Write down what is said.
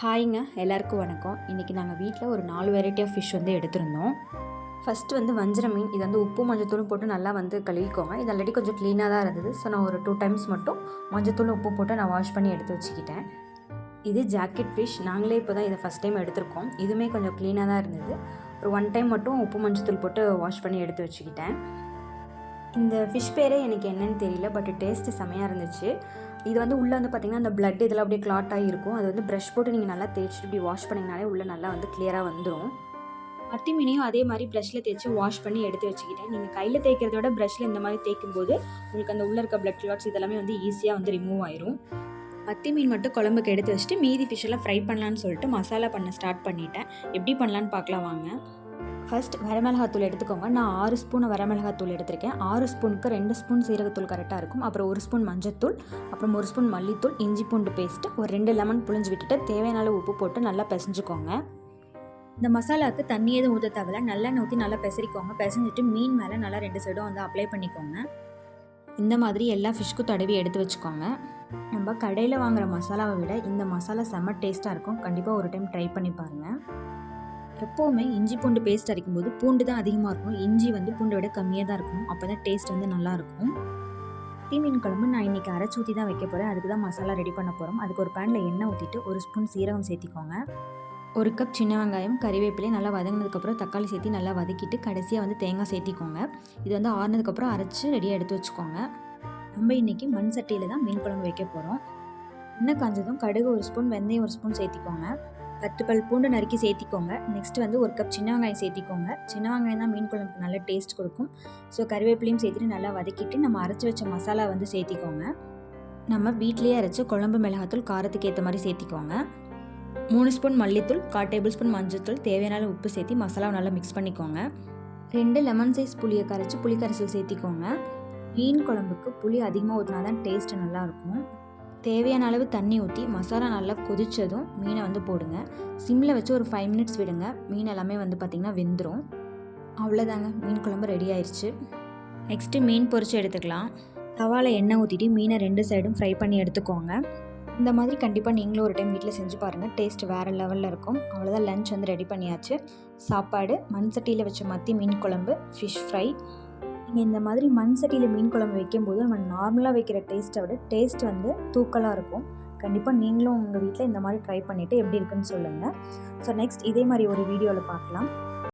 ஹாய்ங்க எல்லாருக்கும் வணக்கம். இன்றைக்கி நாங்கள் வீட்டில் ஒரு நாலு வெரைட்டி ஆஃப் ஃபிஷ் வந்து எடுத்திருந்தோம். ஃபஸ்ட்டு வந்து வஞ்சிர மீன். இது வந்து உப்பு மஞ்சத்தூளும் போட்டு நல்லா வந்து கழுவிக்கோங்க. இது ஆல்ரெடி கொஞ்சம் க்ளீனாக தான் இருந்தது. ஸோ நான் ஒரு டூ டைம்ஸ் மட்டும் மஞ்சத்தூள் உப்பு போட்டு நான் வாஷ் பண்ணி எடுத்து வச்சுக்கிட்டேன். இது ஜாக்கெட் ஃபிஷ் நாங்களே இப்போ தான் இதை ஃபஸ்ட் டைம் எடுத்திருக்கோம். இதுவுமே கொஞ்சம் க்ளீனாக தான் இருந்தது. ஒரு ஒன் டைம் மட்டும் உப்பு மஞ்சத்தூள் போட்டு வாஷ் பண்ணி எடுத்து வச்சுக்கிட்டேன். இந்த ஃபிஷ் பேரே எனக்கு என்னன்னு தெரியல பட் டேஸ்ட்டு செமையாக இருந்துச்சு. இது வந்து உள்ளே வந்து பார்த்திங்கன்னா அந்த ப்ளட் இதெல்லாம் அப்படியே கிளாட்டாக இருக்கும். அது வந்து ப்ரஷ் போட்டு நீங்கள் நல்லா தேய்ச்சிட்டு இப்படி வாஷ் பண்ணிங்கனாலே உள்ளே நல்லா வந்து கிளியராக வந்துடும் மத்தி மீனையும் அதே மாதிரி ப்ரஷ்ஷில் தேய்ச்சி வாஷ் பண்ணி எடுத்து வச்சுக்கிட்டேன். நீங்கள் கையில் தேய்க்கிறத விட ப்ரஷ்ஷில் இந்த மாதிரி தேய்க்கும் போது உங்களுக்கு அந்த உள்ளே இருக்க ப்ளட் கிளாட்ஸ் இதெல்லாமே வந்து ஈஸியாக வந்து ரிமூவ் ஆயிரும். மத்தி மீன் மட்டும் குழம்புக்கு எடுத்து வச்சுட்டு மீதி ஃபிஷ்ஷெல்லாம் எல்லாம் ஃப்ரை பண்ணலான்னு சொல்லிட்டு மசாலா பண்ண ஸ்டார்ட் பண்ணிட்டேன். எப்படி பண்ணலான்னு பார்க்கலாம் வாங்க. ஃபர்ஸ்ட் வரமிளகாத்தூள் எடுத்துக்கோங்க. நான் ஆறு ஸ்பூன் வரமிளகாத்தூள் எடுத்திருக்கேன். ஆறு ஸ்பூனுக்கு ரெண்டு ஸ்பூன் சீரகத்தூள் கரெக்டாக இருக்கும். அப்புறம் ஒரு ஸ்பூன் மஞ்சத்தூள் அப்புறம் ஒரு ஸ்பூன் மல்லித்தூள் இஞ்சி பூண்டு பேஸ்ட் ஒரு ரெண்டு லெமன் புழிஞ்சு விட்டுட்டு தேவையான அளவு உப்பு போட்டு நல்லா பிசைஞ்சுக்கோங்க. இந்த மசாலாவுக்கு தண்ணி எதுவும் ஊற்ற தேவையில்ல. நல்லா ஊற்றி நல்லா பிசறிக்கோங்க. பிசைஞ்சிட்டு மீன் மேலே நல்லா ரெண்டு சைடும் வந்து அப்ளை பண்ணிக்கோங்க. இந்த மாதிரி எல்லா ஃபிஷ்க்கும் தடவி எடுத்து வச்சுக்கோங்க. நம்ம கடையில் வாங்குகிற மசாலாவை விட இந்த மசாலா செம்ம டேஸ்ட்டாக இருக்கும். கண்டிப்பாக ஒரு டைம் ட்ரை பண்ணி பாருங்கள் எப்போவுமே இஞ்சி பூண்டு பேஸ்ட் அரைக்கும்போது பூண்டு தான் அதிகமாக இருக்கும் இஞ்சி வந்து பூண்டை விட கம்மியாக தான் இருக்கணும். அப்போ தான் டேஸ்ட் வந்து நல்லாயிருக்கும் டீ மீன் குழம்பு நான் இன்றைக்கி அரைச்சி ஊற்றி தான் வைக்க போகிறேன் அதுக்கு தான் மசாலா ரெடி பண்ண போகிறோம் அதுக்கு ஒரு பேனில் எண்ணெய் ஊற்றிட்டு ஒரு ஸ்பூன் சீரகம் சேர்த்திக்கோங்க. ஒரு கப் சின்ன வெங்காயம் கறிவேப்பிலையும் நல்லா வதங்கினதுக்கப்புறம் தக்காளி சேர்த்து நல்லா வதக்கிட்டு கடைசியாக வந்து தேங்காய் சேர்த்திக்கோங்க. இது வந்து ஆறுனதுக்கப்புறம் அரைச்சி ரெடியாக எடுத்து வச்சுக்கோங்க. நம்ம இன்றைக்கி மண் சட்டியில் தான் மீன் குழம்பு வைக்க போகிறோம் எண்ணெய் காஞ்சதும் கடுகு ஒரு ஸ்பூன் வெந்தயம் ஒரு ஸ்பூன் சேர்த்திக்கோங்க. பத்து பல் பூண்டு நறுக்கி சேர்த்திக்கோங்க. நெக்ஸ்ட் வந்து ஒரு கப் சின்ன வெங்காயம் சேர்த்திக்கோங்க. சின்ன வெங்காயம் தான் மீன் குழம்புக்கு நல்ல டேஸ்ட் கொடுக்கும். ஸோ கருவேப்பிலையும் சேர்த்துட்டு நல்லா வதக்கிட்டு நம்ம அரைச்சி வச்ச மசாலா வந்து சேர்த்திக்கோங்க. நம்ம வீட்லேயே அரைச்சி குழம்பு மிளகாத்தூள் காரத்துக்கு ஏற்ற மாதிரி சேர்த்திக்கோங்க. மூணு ஸ்பூன் மல்லித்தூள் கால் டேபிள் ஸ்பூன் மஞ்சத்தூள் தேவையான உப்பு சேர்த்து மசாலாவை நல்லா மிக்ஸ் பண்ணிக்கோங்க. ரெண்டு லெமன் சைஸ் புளியை கரைச்சி புளி கரைசல் சேர்த்திக்கோங்க. மீன் குழம்புக்கு புளி அதிகமாக ஊற்றினா தான் டேஸ்ட்டு நல்லாயிருக்கும் தேவையான அளவு தண்ணி ஊற்றி மசாலா நல்லா கொதித்ததும் மீனை வந்து போடுங்க. சிம்மில் வச்சு ஒரு ஃபைவ் மினிட்ஸ் விடுங்க. மீன் எல்லாமே வந்து பார்த்திங்கன்னா வெந்துடும் அவ்வளோதாங்க மீன் குழம்பு ரெடி ஆயிடுச்சு நெக்ஸ்ட்டு மீன் பொரிச்சு எடுத்துக்கலாம். தவாவில் எண்ணெய் ஊற்றிட்டு மீனை ரெண்டு சைடும் ஃப்ரை பண்ணி எடுத்துக்கோங்க. இந்த மாதிரி கண்டிப்பாக நீங்களும் ஒரு டைம் வீட்டில் செஞ்சு பாருங்கள் டேஸ்ட் வேறு லெவலில் இருக்கும். அவ்வளோதான் லஞ்ச் வந்து ரெடி பண்ணியாச்சு. சாப்பாடு மண் சட்டியில் வச்ச மத்தி மீன் குழம்பு ஃபிஷ் ஃப்ரை நீங்கள் இந்த மாதிரி மண் சட்டியில் மீன் குழம்பு வைக்கும்போது நம்ம நார்மலாக வைக்கிற டேஸ்ட்டை விட டேஸ்ட் வந்து தூக்கலாக இருக்கும். கண்டிப்பாக நீங்களும் உங்கள் வீட்டில் இந்த மாதிரி ட்ரை பண்ணிவிட்டு எப்படி இருக்குன்னு சொல்லுங்கள் ஸோ நெக்ஸ்ட் இதே மாதிரி ஒரு வீடியோவில் பார்க்கலாம்.